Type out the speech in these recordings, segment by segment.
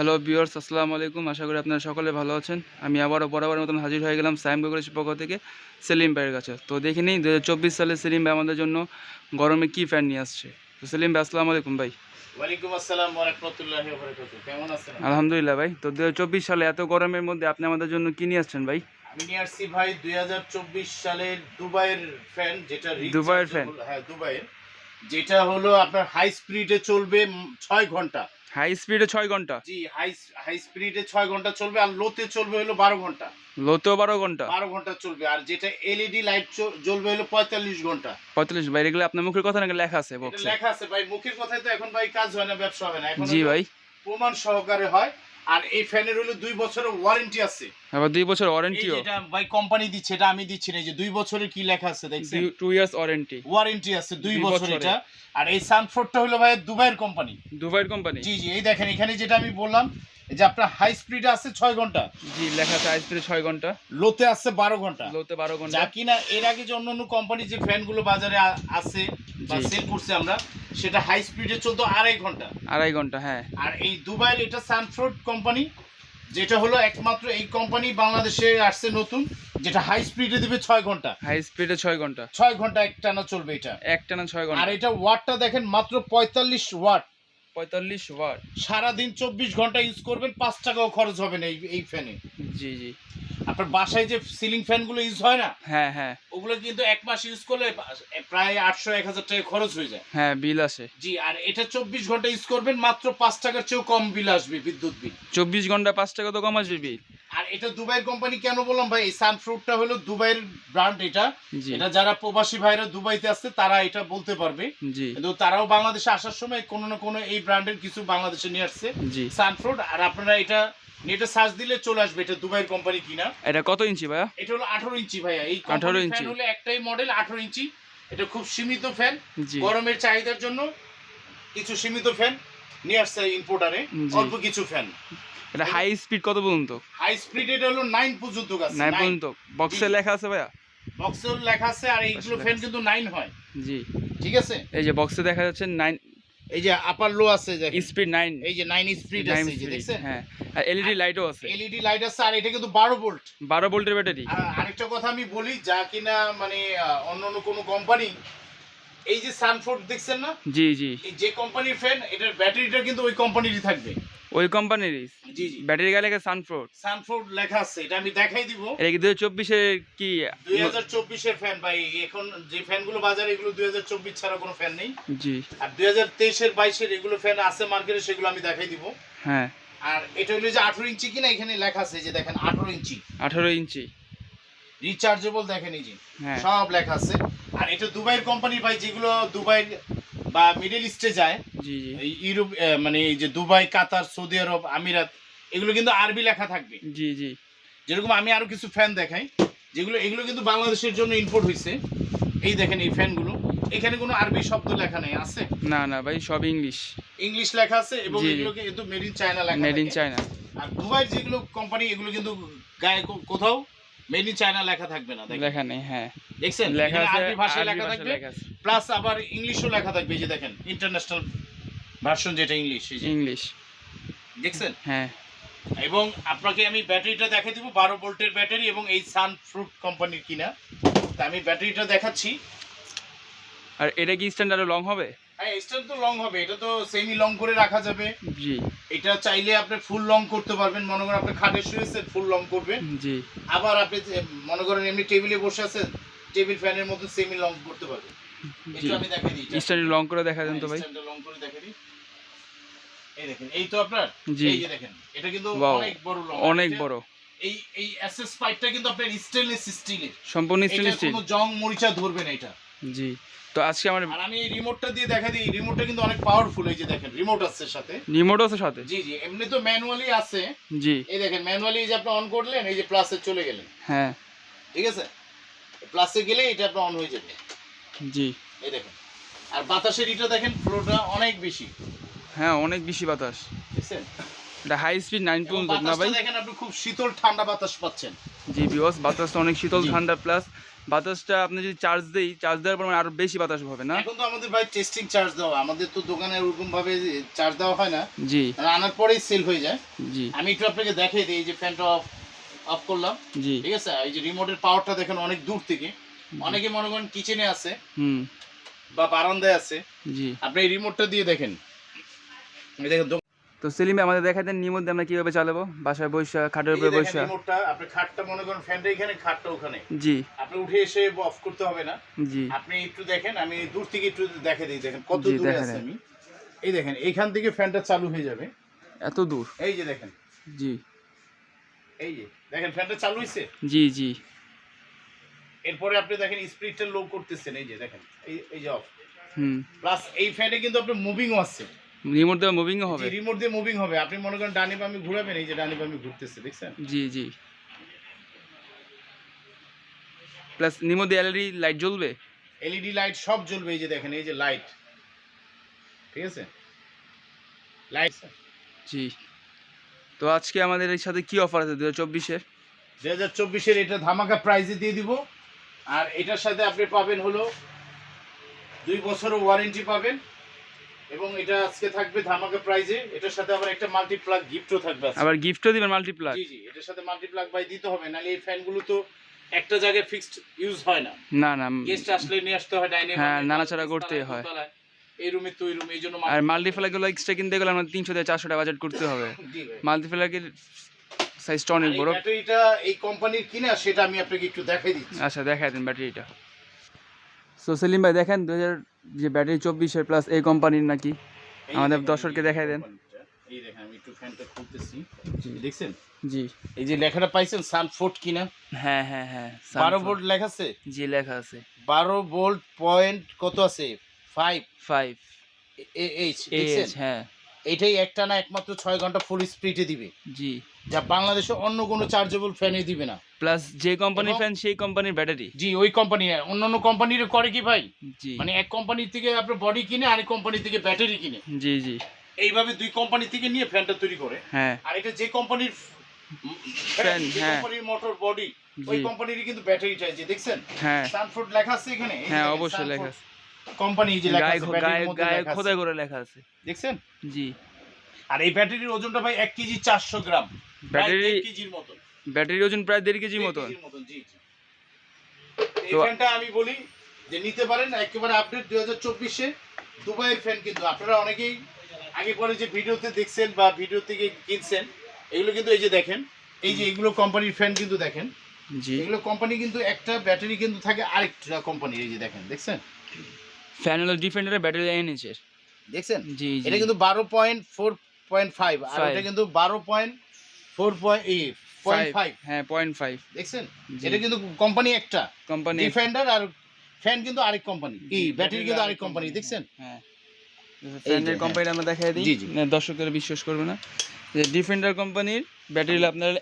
Hello বিয়ার্স আসসালামু আলাইকুম। আশা করি আপনারা সকলে ভালো আছেন। আমি আবারও বরাবর মতন হাজির হয়ে গেলাম সাইম গোগরের পক্ষ থেকে সেলিম ভাইয়ের কাছে। তো দেখে নিই দু সালে সেলিম ভাই আমাদের জন্য গরমে কী ফ্যান নিয়ে আসছে। তো সেলিম ভাই আসসালামু আলাইকুম ভাই। ওয়ালাইকুম আসসালাম কেমন আছেন আলহামদুলিল্লাহ ভাই। তো দু চব্বিশ সালে এত গরমের মধ্যে আপনি আমাদের জন্য কী নিয়ে আসছেন ভাই? আমি নিয়ে আসছি ভাই দুই সালের দুবাইয়ের ফ্যান যেটা দুবাইয়ের fan? হ্যাঁ দুবাইয়ের। যেটা হলো আপনার হাই স্পিডে চলবে ছয় ঘণ্টা। হাই স্পিডে ছয় ঘণ্টা? জি হাই হাই স্পিডে ছয় ঘণ্টা চলবে আর লোতে চলবে হলো বারো ঘণ্টা। লোতেও বারো ঘণ্টা? বারো ঘণ্টা চলবে আর যেটা এলইডি লাইট জ্বলবে হলো পঁয়তাল্লিশ ঘণ্টা। পঁয়তাল্লিশ ভাই এগুলো আপনার মুখের কথা নাকি লেখা আছে বক্সে লেখা আছে ভাই মুখের কথায় তো এখন ভাই কাজ হয় না ব্যবসা হবে না। এখন জি ভাই। প্রমাণ সহকারে হয়। আর এই ফ্যানের হলো দুই বছরের ওয়ারেন্টি আছে। আবার দুই বছর ওয়ারেন্টিও যেটা ভাই কোম্পানি দিচ্ছে এটা আমি দিচ্ছি না এই যে দুই বছরের কি লেখা আছে দেখছেন? টু ইয়ার্স ওয়ারেন্টি ওয়ারেন্টি আছে দুই বছর। এটা। আর এই সানফোর্ডটা হলো ভাই দুবাইয়ের কোম্পানি দুবাইয়ের কোম্পানি জি জি এই দেখেন এখানে যেটা আমি বললাম যে আপনার হাই স্পিড আছে ছয় ঘণ্টা। জি লেখা আছে হাই স্পিডে ছয় ঘণ্টা। লোতে আছে বারো ঘণ্টা। লোতে বারো ঘণ্টা। যা কিনা এর আগে যে অন্য অন্য কোম্পানি যে ফ্যানগুলো বাজারে আছে বা। সেল করছে আমরা সেটা হাই স্পিডে চলতো আড়াই ঘণ্টা। আড়াই ঘণ্টা হ্যাঁ। আর এই দুবাইয়ের এটা সানফোর্ড কোম্পানি যেটা হলো একমাত্র এই কোম্পানি বাংলাদেশে আসছে নতুন যেটা হাই স্পিডে দিবে ছয় ঘণ্টা। হাই স্পিডে ছয় ঘণ্টা। ছয় ঘণ্টা একটানা চলবে এটা। একটানা ছয় ঘণ্টা। আর এটা ওয়াটটা দেখেন মাত্র পঁয়তাল্লিশ ওয়াট পঁয়তাল্লিশ ওয়াট সারাদিন চব্বিশ ঘণ্টা ইউজ করবেন পাঁচ টাকাও খরচ হবে না এই এই ফ্যানে জি জি। আপনার বাসায় যে সিলিং ফ্যানগুলো ইউজ হয় না হ্যাঁ হ্যাঁ। ওগুলো কিন্তু এক মাস ইউজ করলে প্রায় আটশো এক হাজার টাকা খরচ হয়ে যায়। হ্যাঁ বিল আসে। জি আর এটা চব্বিশ ঘণ্টা ইউজ করবেন মাত্র পাঁচ টাকার চেয়েও কম বিল আসবে বিদ্যুৎ বিল চব্বিশ ঘণ্টা পাঁচ টাকা তো কম আসবে বিল আর এটা দুবাইয়ের কোম্পানি কেন বললাম ভাই এই সানফ্রুটটা হলো দুবাইয়ের ব্র্যান্ড এটা। এটা যারা প্রবাসী ভাইরা দুবাইতে আসছে তারা এটা বলতে পারবে। কিন্তু তারাও বাংলাদেশে আসার সময় কোনো না কোনো এই ব্র্যান্ডের কিছু বাংলাদেশে নিয়ে আসছে সানফ্রুট আর আপনারা এটা নেটে সার্চ দিলে চলে আসবে এটা দুবাইয়ের কোম্পানি কিনা। এটা কত ইঞ্চি ভাইয়া? এটা হলো আঠারো ইঞ্চি ভাইয়া এই 18 18 ইঞ্চি। হলো একটাই মডেল আঠারো ইঞ্চি। এটা খুব সীমিত ফ্যান গরমের চাহিদার জন্য কিছু সীমিত ফ্যান নিয়ে আসছে ইম্পোর্টারে অল্প কিছু ফ্যান এটা হাই স্পিড কত পর্যন্ত? হাই স্পিড এটা হলো নাইন পর্যন্ত আছে নাইন পর্যন্ত। বক্সে লেখা আছে ভাইয়া? বক্সের লেখা আছে আর এইগুলো ফ্যান কিন্তু নাইন হয়। জি। ঠিক আছে? এই যে বক্সে দেখা যাচ্ছে নাইন এই যে আপার লো আছে দেখেন। স্পিড নাইন এই যে নাইন স্পিড নাইন আছে এই যে দেখছেন? হ্যাঁ। আর এলইডি লাইটও আছে। এলইডি লাইট আছে আর এটা কিন্তু বারো ভোল্ট বারো ভোল্টের ব্যাটারি আরেকটা কথা আমি বলি যা কিনা মানে অন্য অন্য কোনো কোম্পানি এই যে সানফোর্ড দেখছেন না? জি জি। এই যে কোম্পানির ফ্যান এটার ব্যাটারিটা কিন্তু ওই কোম্পানিরই থাকবে। ওই কোম্পানিরই জি জি। ব্যাটারি গায়ে লেখা সানফ্রোড। সানফোর্ড লেখা আছে এটা আমি দেখাই দিব। এটা কি দু হাজার চব্বিশে কি দুই হাজার চব্বিশের ফ্যান ভাই। এখন যে ফ্যানগুলো বাজারে এগুলো দুই হাজার চব্বিশ ছাড়া কোনো ফ্যান নেই। জি। আর দুই হাজার তেইশের বাইশের এগুলো ফ্যান আছে মার্কেটে সেগুলো আমি দেখাই দিব। হ্যাঁ। আর এটা হলো যে আঠারো ইঞ্চি কিনা এখানে লেখা আছে যে দেখেন আঠারো ইঞ্চি। আঠারো ইঞ্চি। রিচার্জেবল দেখেন এই যে। হ্যাঁ। সব লেখা আছে। আর এটা দুবাইয়ের কোম্পানি ভাই যেগুলো দুবাই বা মিডল ইস্টে যায় ইউরোপ মানে এই যে দুবাই কাতার সৌদি আরব আমিরাত এগুলো কিন্তু আরবি লেখা থাকবে। জি জি। যেরকম আমি আরও কিছু ফ্যান দেখাই যেগুলো এগুলো কিন্তু বাংলাদেশের জন্য ইম্পোর্ট হয়েছে এই দেখেন এই ফ্যানগুলো এখানে কোনো আরবি শব্দ লেখা নেই আছে? না না ভাই সব ইংলিশ। ইংলিশ লেখা আছে এবং জি। এগুলোকে কিন্তু মেড ইন চায়না লেখা মেড ইন চায়না আর দুবাই যেগুলো কোম্পানি এগুলো কিন্তু গায়ে কোথাও মেড ইন চায়না লেখা থাকবে না দেখেন। লেখা নেই হ্যাঁ। দেখছেন? লেখা আছে আরবি ভাষায় লেখা থাকবে প্লাস আবার ইংলিশও লেখা থাকবে এই যে দেখেন ইন্টারন্যাশনাল ভার্সন যেটা ইংলিশ এই যে। ইংলিশ দেখছেন? হ্যাঁ। এবং আপনাকে আমি ব্যাটারিটা দেখে দিব বারো ভোল্টের ব্যাটারি এবং এই সান ফ্রুট কোম্পানির কিনা। তা আমি ব্যাটারিটা দেখাচ্ছি। আর এটা কি স্ট্যান্ডার্ড লং হবে? হ্যাঁ স্টার তো লং হবে এটা তো সেমি লং করে রাখা যাবে। জি। এটা চাইলে আপনি ফুল লং করতে পারবেন মনে করেন আপনি খাটে শুয়েছেন ফুল লং করবেন। জি। আবার আপনি মনে করেন এমনি টেবিলে বসে আছেন টেবিল ফ্যানের মতো সেমি লং করতে পারবেন। জি। আমি দেখাই দিই স্ট্যান্ডার্ড লং করে দেখা দেন তো ভাই? লং করে দেখাই দিই। এই দেখেন এই তো আপনার? এই যে দেখেন এটা কিন্তু অনেক বড় লং অনেক বড়। এই এই এসএস পাইপটা কিন্তু আপনার স্টেনলেস স্টিলের সম্পূর্ণ স্টেনলেস স্টিল কোনো জং মরিচা ধরবে না এটা। জি। তো আজকে আমার আর আমি এই রিমোটটা দিয়ে দেখা দিই। রিমোটটা কিন্তু অনেক পাওয়ারফুল এই যে দেখেন রিমোট আছে সাথে। রিমোট আছে সাথে? জি জি এমনি তো ম্যানুয়ালি আছে জি। এই দেখেন ম্যানুয়ালি এই যে আপনি অন করলেন এই যে প্লাসে চলে গেলেন। হ্যাঁ। ঠিক আছে? প্লাসে গেলে এটা আপনার অন হয়ে যাবে। জি। এই দেখেন। আর বাতাসের ইটা দেখেন ফ্লোটা অনেক বেশি। হ্যাঁ অনেক বেশি বাতাস। দেখছেন? এটা হাই স্পিড নাইন পর্যন্ত না ভাই? দেখেন আপনি খুব শীতল ঠান্ডা বাতাস পাচ্ছেন। জি বিওস বাতাসটা অনেক শীতল ঠান্ডা প্লাস বাতাসটা আপনি যদি চার্জ দেই চার্জ দেওয়ার পর মানে আরও বেশি বাতাস হবে না? এখন তো আমাদের ভাই টেস্টিং চার্জ দেওয়া আমাদের তো দোকানে ওরকম ভাবে চার্জ দেওয়া হয় না। জি। আনার পরেই সেল হয়ে যায়। জি। আমি একটু আপনাকে দেখিয়ে দিই এই যে ফ্যানটা অফ অফ করলাম। জি। ঠিক আছে? এই যে রিমোটের পাওয়ারটা দেখেন অনেক দূর থেকে। অনেকে মনে করেন কিচেনে আছে হুম। বা বারান্দায় আছে। জি। আপনি এই রিমোটটা দিয়ে দেখেন। এই দেখেন তো সেলিম ভাই আমাদের দেখাতেন নির মধ্যে আমরা কীভাবে চালাবো? বাসায় বৈশা খাটের উপরে বৈশা রিমোটটা আপনি খাটটা মনে করেন ফ্যানটা এখানে খাটটা ওখানে। জি। আপনি উঠে এসে অফ করতে হবে না। জি। আপনি একটু দেখেন আমি দূর থেকে একটু দেখে দিই দেখেন কত দূরে আছে আমি। এই দেখেন এইখান থেকে ফ্যানটা চালু হয়ে যাবে। এত দূর? এই যে দেখেন। জি। এই যে দেখেন ফ্যানটা চালু হয়েছে? জি জি। এরপরে আপনি দেখেন স্পিডটা লো করতেছেন এই যে দেখেন এই এই যে অফ হুম। প্লাস এই ফ্যানে কিন্তু আপনার মুভিংও আছে। রিমোট দেওয়া মুভিংও হবে। রিমোট দিয়ে মুভিং হবে। আপনি মনে করেন ডানি বামে ঘুরাবেন এই যে ডানি বামে ঘুরতেছে দেখছেন? জি জি। প্লাস নির মধ্যে এলইডি লাইট জ্বলবে? এলইডি লাইট সব জ্বলবে এই যে দেখেন এই যে লাইট ঠিক আছে? লাইট জি। তো আজকে আমাদের এর সাথে কি অফার আছে দু হাজার চব্বিশের? দু হাজার চব্বিশের এটা ধামাকা প্রাইজে দিয়ে দিব। আর এটার সাথে আপনি পাবেন হলো দুই বছরও ওয়ারেন্টি পাবেন। এবং এটা আজকে থাকবে ধামাকা প্রাইজে এটার সাথে আবার একটা মাল্টিপ্লাগ গিফটও থাকবে। আবার গিফটও দিবেন মাল্টিপ্লাগ জি জি এটার সাথে মাল্টিপ্লাগ বাই দিতে হবে নাহলে এই ফ্যানগুলো তো একটা জায়গায় ফিক্সড ইউজ হয় না। না না গেস্ট আসলে নিয়ে আসতে হয় ডাইনিং হ্যাঁ, নাড়াচাড়া করতে হয়। এই রুমে তো ওই রুমে এই জন্য আর মাল্টিপ্লাগুলো এক্সট্রা কিনতে গেলে আমাদের তিনশো থেকে চারশো টাকা বাজেট করতে হবে। মাল্টিপ্লাগের সাইজটা অনেক বড়। ব্যাটারিটা এই কোম্পানির কিনা সেটা আমি আপনাকে একটু দেখাই দিচ্ছি। আচ্ছা দেখাই দেন ব্যাটারিটা সো সেলিম ভাই দেখেন দু হাজার যে ব্যাটারি চব্বিশের প্লাস এই কোম্পানির নাকি? আমাদের দর্শককে দেখাই দেন। এই দেখেন আমি একটু ফ্যানটা খুলতেছি। জি। দেখছেন? জি। এই যে লেখাটা পাইছেন কিনা? হ্যাঁ হ্যাঁ হ্যাঁ বারো Sunflower। ভোল্ট লেখা আছে? জি লেখা আছে। বারো ভোল্ট পয়েন্ট কত আছে? ফাইভ ফাইভ এইচ হ্যাঁ। এটাই একটা না একমাত্র ছয় ঘণ্টা ফুল স্পিডে দিবে। জি। যা বাংলাদেশে অন্য কোনো চার্জেবল ফ্যানে দিবে না। প্লাস যে কোম্পানির ফ্যান সেই কোম্পানির ব্যাটারি জি ওই কোম্পানি অন্যান্য কোম্পানির করে কি ভাই? মানে এক কোম্পানি থেকে আপনার বডি কিনে আরেক কোম্পানি থেকে ব্যাটারি কিনে। জি জি। এইভাবে দুই কোম্পানি থেকে নিয়ে ফ্যানটা তৈরি করে। হ্যাঁ। আর এটা যে কোম্পানির যে হ্যাঁ। কোম্পানির মোটর বডি ওই। কোম্পানিরই কিন্তু ব্যাটারিটা যে দেখছেন? হ্যাঁ। সানফোর্ড লেখা আছে এখানে? হ্যাঁ অবশ্যই লেখা আছে। কোম্পানি যে লেখা আছে গায়ে গায়ে খোদাই করে লেখা আছে। দেখছেন? জি। আর এই ব্যাটারির ওজনটা ভাই এক কেজি চারশো গ্রাম। ব্যাটারি ব্যাটারি কেজির মতন। ব্যাটারির ওজন প্রায় দেড় কেজির মতন। জি জি। এই ফ্যানটা আমি বলি যে নিতে পারেন একেবারে আপডেট দুই হাজার চব্বিশে। দুবাইয়ের ফ্যান কিন্তু আপনারা অনেকেই আগে পরে যে ভিডিওতে দেখছেন বা ভিডিও থেকে কিনছেন এগুলো কিন্তু এই যে দেখেন এই যে এগুলো কোম্পানির ফ্যান কিন্তু দেখেন। জি। এগুলো কোম্পানি কিন্তু একটা ব্যাটারি কিন্তু থাকে আরেকটা কোম্পানি এই যে দেখেন দেখছেন? ফ্যান হলো ডিফেন্ডারের ব্যাটারি এনেছে দেখছেন? জি জি। এটা কিন্তু বারো পয়েন্ট ফোর পয়েন্ট ফাইভ আর এটা কিন্তু বারো point four point point five হ্যাঁ পয়েন্ট ফাইভ দেখছেন? জি। এটা কিন্তু কোম্পানি একটা। কোম্পানি ডিফেন্ডার আর ফ্যান কিন্তু আরেক কোম্পানি এই ব্যাটারি কিন্তু আরেক কোম্পানি দেখছেন? হ্যাঁ। ফ্যানের হ্যাঁ। কোম্পানিটা আমরা দেখাই দিই। বিশ্বাস করবে না। যে ডিফেন্ডার কোম্পানির ব্যাটারি আপনার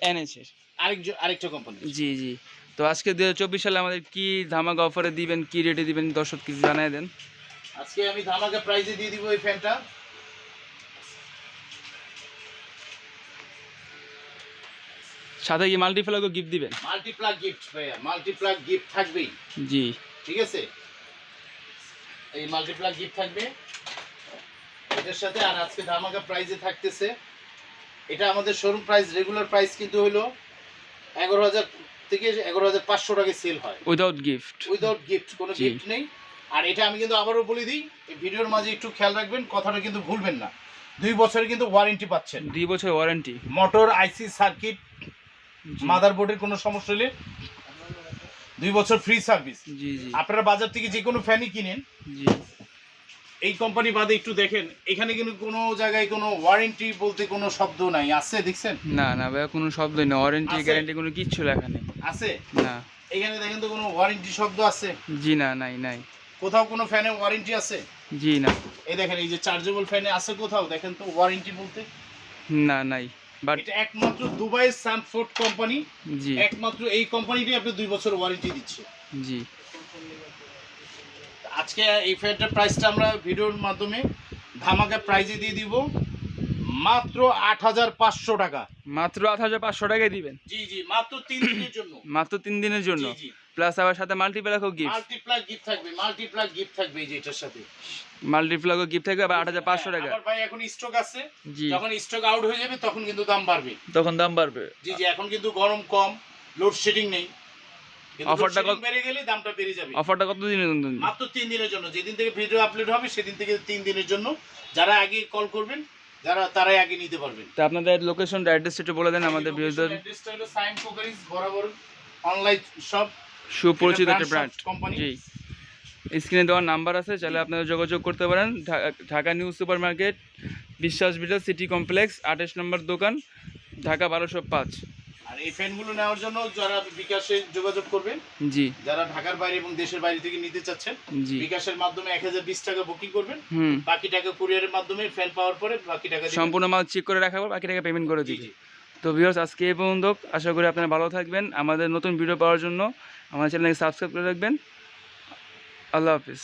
আরেক আরেকটা কোম্পানি জি জি। তো আজকে দু চব্বিশ সালে আমাদের কি ধামাকা অফারে দিবেন কি রেটে দিবেন দর্শক কিছু জানাই দেন। আজকে আমি ধামাকা প্রাইজে দিয়ে দিব এই ফ্যানটা সাথে কি মাল্টিপ্লাগও গিফট দিবেন? মাল্টিপ্লাগ গিফট ভাইয়া। মাল্টিপ্লাগ গিফট থাকবেই। জি। ঠিক আছে? এই মাল্টিপ্লাগ গিফট থাকবে। এটার সাথে আর আজকে ধামাকা প্রাইজে থাকতেছে। এটা আমাদের শোরুম প্রাইস রেগুলার প্রাইস কিন্তু হলো এগারো হাজার থেকে এগারো হাজার পাঁচশো টাকা সেল হয়। উইদাউট গিফট উইদাউট গিফট কোনো গিফট নেই। আর এটা আমি কিন্তু আবারও বলে দিই এই ভিডিওর মাঝে একটু খেয়াল রাখবেন কথাটা কিন্তু ভুলবেন না। দুই বছরের কিন্তু ওয়ারেন্টি পাচ্ছেন। দুই বছর ওয়ারেন্টি মোটর আইসি সার্কিট মাদারবোর্ডের কোনো সমস্যা হলে দুই বছর ফ্রি সার্ভিস আপনারা বাজার থেকে যে কোনো ফ্যানই কিনেন। এই কোম্পানি বাদে একটু দেখেন এখানে কিন্তু কোনো জায়গায় কোনো ওয়ারেন্টি বলতে কোনো শব্দ নাই। আছে দেখছেন? না না ভাইয়া কোনো শব্দই না ওয়ারেন্টি? গ্যারান্টি কোনো কিচ্ছু লেখা নেই। আছে? না। এখানে দেখেন তো কোনো ওয়ারেন্টি শব্দ আছে? জি না নাই নাই। কোথাও কোনো ফ্যানে ওয়ারেন্টি আছে? জি না। এই দেখেন এই যে চার্জেবল ফ্যানে আছে কোথাও? দেখেন তো ওয়ারেন্টি বলতে। না নাই। এটা একমাত্র দুবাই সানফোর্ড কোম্পানি। জি। একমাত্র এই কোম্পানিটি আপনি দুই বছর ওয়ারেন্টি দিচ্ছে। জি। আজকে এই ফ্যানটার প্রাইসটা আমরা ভিডিওর মাধ্যমে ধামাকা প্রাইজে দিয়ে দিব। মাত্র আট হাজার পাঁচশো টাকা। মাত্র আট হাজার পাঁচশো টাকায় দিবেন? জি জি মাত্র তিন দিনের জন্য। মাত্র তিন দিনের জন্য? প্লাস আবার সাথে মাল্টিপ্লাকও গিফট মাল্টিপ্লাগ গিফট থাকবে মাল্টিপ্লাগ গিফট থাকবে এই যে এটার সাথে। মাল্টিপ্লাকও গিফট থাকবে আবার আট হাজার পাঁচশো টাকা। আবার ভাই এখন স্টক আছে যখন স্টক আউট হয়ে যাবে তখন কিন্তু দাম বাড়বে। তখন দাম বাড়বে। জি জি এখন কিন্তু গরম কম লোডশেডিং নেই। অফারটা কত- বেড়ে গেলে দামটা বেড়ে যাবে। অফারটা কত দিনের জন্য? মাত্র তিন দিনের জন্য। যেদিন থেকে ভিডিও আপলোড হবে সেদিন থেকে তিন দিনের জন্য। যারা আগে কল করবেন যারা তারাই আগে নিতে পারবেন। তা আপনাদের লোকেশন অ্যাড্রেস একটু বলে দেন আমাদের বিরোধীদের অ্যাড্রেসটা হলো সাইন কোকারিজ বরাবর অনলাইন শপ সুপরিচিত একটা ব্র্যান্ড। জি। স্ক্রিনে দেওয়ার নাম্বার আছে চাইলে আপনারা যোগাযোগ করতে পারেন। Dhaka new super market Biswas bitter city complex আঠাশ নম্বর দোকান ঢাকা বারোশো পাঁচ। আর এই ফ্যানগুলো নেওয়ার জন্য যারা বিকাশে যোগাযোগ করবেন জি। যারা ঢাকার বাইরে এবং দেশের বাইরে থেকে নিতে চাচ্ছেন জি। বিকাশের মাধ্যমে এক হাজার বিশ টাকা বুকিং করবেন। বাকি টাকা কুরিয়ারের মাধ্যমে ফ্যান পাওয়ার পরে বাকি টাকা সম্পূর্ণ মাল চেক করে পর বাকি টাকা পেমেন্ট করে জি তো ভিউয়ার্স আজকে এই পর্যন্ত। আশা করি আপনারা ভালো থাকবেন। আমাদের নতুন ভিডিও পাওয়ার জন্য আমাদের চ্যানেলকে সাবস্ক্রাইব করে রাখবেন। আল্লাহ হাফিজ।